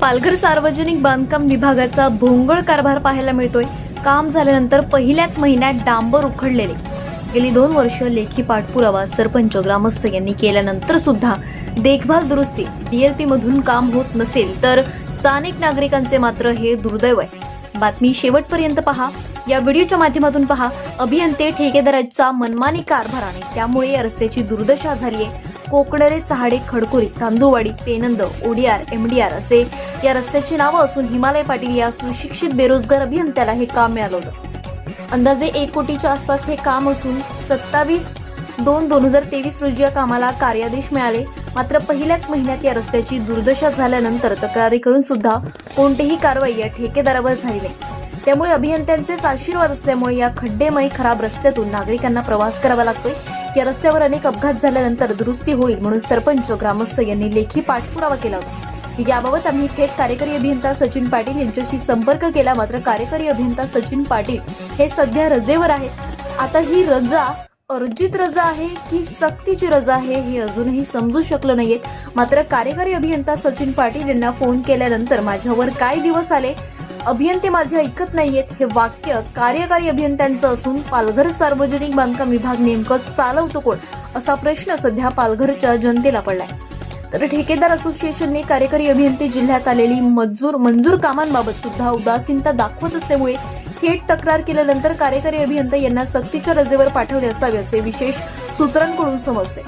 पालघर सार्वजनिक बांधकाम विभागाचा भोंगळ कारभार पाहायला मिळतोय. काम झाल्यानंतर पहिल्याच महिन्यात डांबर उखडलेले. गेली दोन वर्ष लेखी पाठपुरावा सरपंच ग्रामस्थ यांनी केल्यानंतर सुद्धा देखभाल दुरुस्ती डीएलपी मधून काम होत नसेल तर स्थानिक नागरिकांचे मात्र हे दुर्दैव आहे. बातमी शेवटपर्यंत पहा. या व्हिडिओच्या माध्यमातून पहा. अभियंते ठेकेदाराचा मनमानी कारभार आणि त्यामुळे या रस्त्याची दुर्दशा झाली आहे कोकणरे चहाडे खडकुरी तांदूळवाडी पेनंद ओडीआर एमडीआर असे या रस्त्याची नावं असून हिमालय पाटील या सुशिक्षित बेरोजगार अभियंत्याला हे काम मिळालं होतं. अंदाजे एक कोटीच्या आसपास हे काम असून सत्तावीस दोन दोन हजार तेवीस रोजी या कामाला कार्यादेश मिळाले. मात्र पहिल्याच महिन्यात या रस्त्याची दुर्दशा झाल्यानंतर तक्रारी करून सुद्धा कोणतीही कारवाई या ठेकेदारावर झाली नाही. त्यामुळे अभियंत्यांचेच आशीर्वाद असल्यामुळे या खड्डेमय खराब रस्त्यातून नागरिकांना प्रवास करावा लागतोय. या रस्त्यावर अनेक अपघात झाल्यानंतर दुरुस्ती होईल म्हणून सरपंच ग्रामस्थ यांनी लेखी पाठपुरावा केला होता. याबाबत आम्ही थेट कार्यकारी अभियंता सचिन पाटील यांच्याशी संपर्क केला. मात्र कार्यकारी अभियंता सचिन पाटील हे सध्या रजेवर आहेत. आता ही रजा अर्जित रजा आहे की सक्तीची रजा आहे हे अजूनही समजू शकलं नाहीये. मात्र कार्यकारी अभियंता सचिन पाटील यांना फोन केल्यानंतर माझ्यावर काय दिवस आले? अभियंते माझे ऐकत नाहीयेत. हे वाक्य कार्यकारी अभियंत्यांचं असून पालघर सार्वजनिक बांधकाम विभाग नेमकं चालवतो कोण? असा प्रश्न सध्या पालघरच्या जनतेला पडलाय. तर ठेकेदार असोसिएशनने कार्यकारी अभियंते जिल्ह्यात आलेली मजूर मंजूर कामांबाबत सुद्धा उदासीनता दाखवत असल्यामुळे थेट तक्रार केल्यानंतर कार्यकारी अभियंता यांना सक्तीच्या रजेवर पाठवले असावे असे विशेष सूत्रांकडून समजते.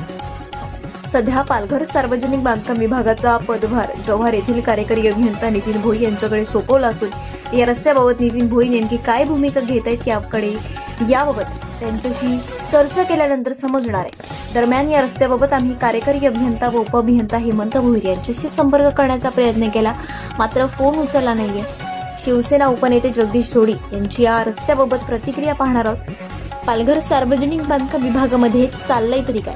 सध्या पालघर सार्वजनिक बांधकाम विभागाचा पदभार जव्हार येथील कार्यकारी अभियंता नितीन भोई यांच्याकडे सोपवला असून या रस्त्याबाबत नितीन भोई नेमकी काय भूमिका घेत आहेत याकडे याबाबत त्यांच्याशी चर्चा केल्यानंतर समजणार आहे. दरम्यान या रस्त्याबाबत आम्ही कार्यकारी अभियंता व उपअभियंता हेमंत भोईर यांच्याशी संपर्क करण्याचा प्रयत्न केला. मात्र फोन उचलला नाहीये. शिवसेना उपनेते जगदीश सोडी यांची या रस्त्याबाबत प्रतिक्रिया पाहणार आहोत. पालघर सार्वजनिक बांधकाम विभागामध्ये चाललंय तरी काय?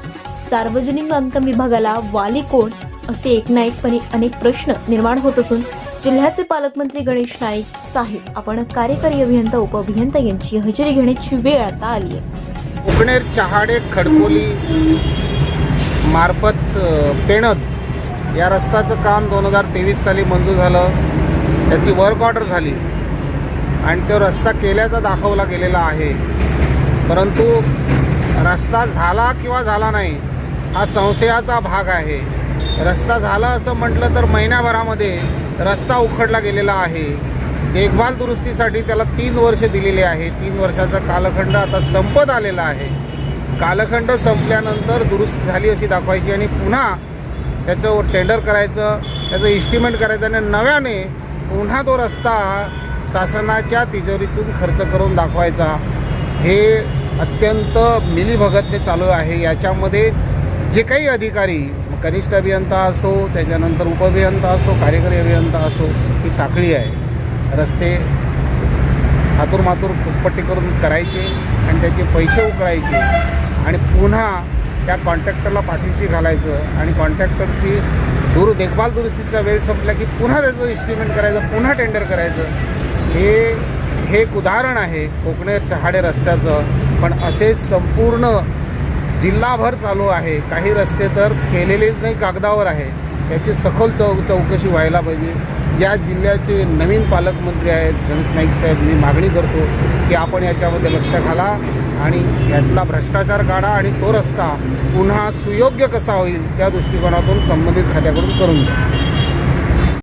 सार्वजनिक बांधकाम विभागाला वाली कोण असे एकनाईकपणे अनेक प्रश्न निर्माण होत असून जिल्ह्याचे पालकमंत्री गणेश नाईक साहेब आपण कार्यकारी अभियंता उपअभियंता यांची हजेरी घेण्याची वेळ आता आली आहे. कोकणेर चहाडे खडकोली मार्फत पेणत या रस्त्याचं काम दोन हजार तेवीस साली मंजूर झालं. त्याची वर्क ऑर्डर झाली. आणि तो रस्ता केल्याचा दाखवला गेलेला आहे. परंतु रस्ता झाला किंवा झाला नाही हा संशयाचा भाग आहे. रस्ता झाला असं म्हटलं तर महिन्याभरामध्ये रस्ता उखडला गेलेला आहे. देखभाल दुरुस्तीसाठी त्याला तीन वर्ष दिलेले आहे. तीन वर्षाचा कालखंड आता संपत आलेला आहे. कालखंड संपल्यानंतर दुरुस्ती झाली अशी दाखवायची आणि पुन्हा त्याचं टेंडर करायचं त्याचं इस्टिमेट करायचं आणि नव्याने पुन्हा तो रस्ता शासनाच्या तिजोरीतून खर्च करून दाखवायचा. हे अत्यंत मिलीभगतने चालू आहे. याच्यामध्ये जे काही अधिकारी कनिष्ठ अभियंता असो त्याच्यानंतर उपअभियंता असो कार्यकारी अभियंता असो ही साखळी आहे. रस्ते हातूर मातूर फुटपट्टी करून करायचे आणि त्याचे पैसे उकळायचे आणि पुन्हा त्या कॉन्ट्रॅक्टरला पाठीशी घालायचं आणि कॉन्ट्रॅक्टरची दूर देखभाल दुरुस्तीचा वेळ संपला की पुन्हा त्याचं इस्टिमेट करायचं पुन्हा टेंडर करायचं. हे हे एक उदाहरण आहे कोकणे चहाडे रस्त्याचं पण असेच संपूर्ण जिल्हाभर चालू आहे. काही रस्ते तर केलेलेच नाही कागदावर आहे. याची सखोल चौ चौकशी व्हायला पाहिजे. या जिल्ह्याचे नवीन पालकमंत्री आहेत गणेश नाईक साहेब. मी मागणी करतो की आपण याच्यामध्ये लक्ष घाला आणि यातला भ्रष्टाचार काढा आणि तो रस्ता पुन्हा सुयोग्य कसा होईल त्या दृष्टिकोनातून संबंधित खात्याकडून करून घ्या.